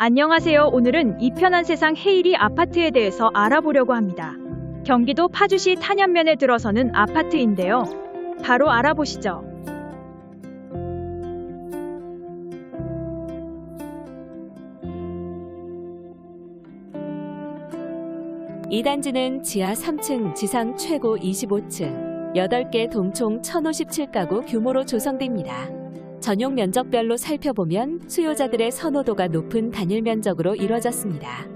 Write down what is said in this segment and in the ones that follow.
안녕하세요. 오늘은 이 편한 세상 헤이리 아파트에 대해서 알아보려고 합니다. 경기도 파주시 탄현면에 들어서는 아파트인데요. 바로 알아보시죠. 이 단지는 지하 3층, 지상 최고 25층, 8개 동총 1057가구 규모로 조성됩니다. 전용 면적별로 살펴보면 수요자들의 선호도가 높은 단일 면적으로 이뤄졌습니다.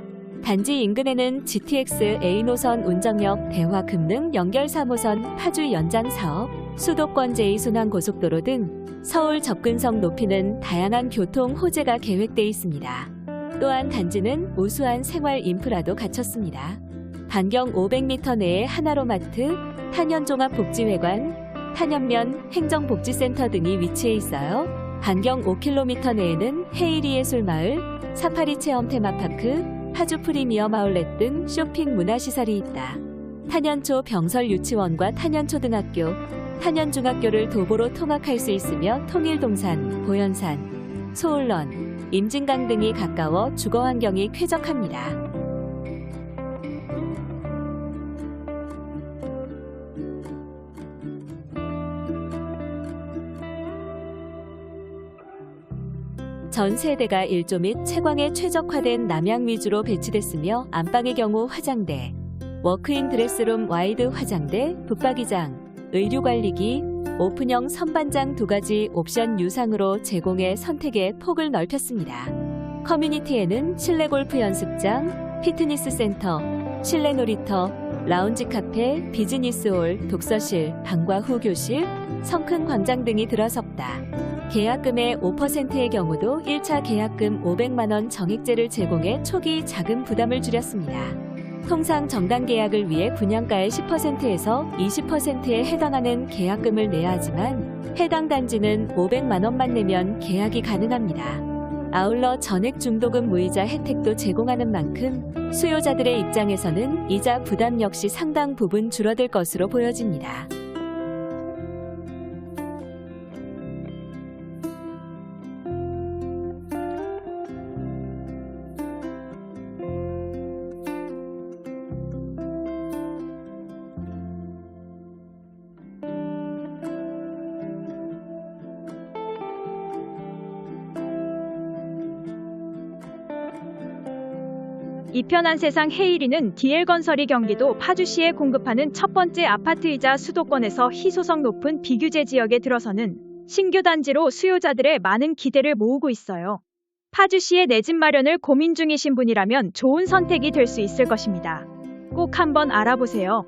단지 인근에는 GTX A 노선 운정역 대화 금능 연결 3호선 파주 연장 사업, 수도권 제2순환고속도로 등 서울 접근성 높이는 다양한 교통 호재가 계획돼 있습니다. 또한 단지는 우수한 생활 인프라도 갖췄습니다. 반경 500m 내에 하나로마트, 탄현종합복지회관, 탄현면 행정복지센터 등이 위치해 있어요. 반경 5km 내에는 헤이리 예술마을, 사파리 체험 테마파크, 파주 프리미엄 아울렛 등 쇼핑 문화시설이 있다. 탄현초 병설 유치원과 탄현초등학교, 탄현중학교를 도보로 통학할 수 있으며 통일동산, 보현산, 소울런, 임진강 등이 가까워 주거 환경이 쾌적합니다. 전 세대가 일조 및 채광에 최적화된 남향 위주로 배치됐으며 안방의 경우 화장대, 워크인 드레스룸 와이드 화장대, 붙박이장, 의류관리기, 오픈형 선반장 두 가지 옵션 유상으로 제공해 선택의 폭을 넓혔습니다. 커뮤니티에는 실내 골프 연습장, 피트니스 센터, 실내 놀이터, 라운지 카페, 비즈니스홀, 독서실, 방과 후 교실, 성큰 광장 등이 들어섰다. 계약금의 5%의 경우도 1차 계약금 500만 원 정액제를 제공해 초기 자금 부담을 줄였습니다. 통상 정당 계약을 위해 분양가의 10%에서 20%에 해당하는 계약금을 내야 하지만 해당 단지는 500만 원만 내면 계약이 가능합니다. 아울러 전액 중도금 무이자 혜택도 제공하는 만큼 수요자들의 입장에서는 이자 부담 역시 상당 부분 줄어들 것으로 보여집니다. 이 편한 세상 헤이리는 DL건설이 경기도 파주시에 공급하는 첫 번째 아파트이자 수도권에서 희소성 높은 비규제 지역에 들어서는 신규 단지로 수요자들의 많은 기대를 모으고 있어요. 파주시에 내집 마련을 고민 중이신 분이라면 좋은 선택이 될 수 있을 것입니다. 꼭 한번 알아보세요.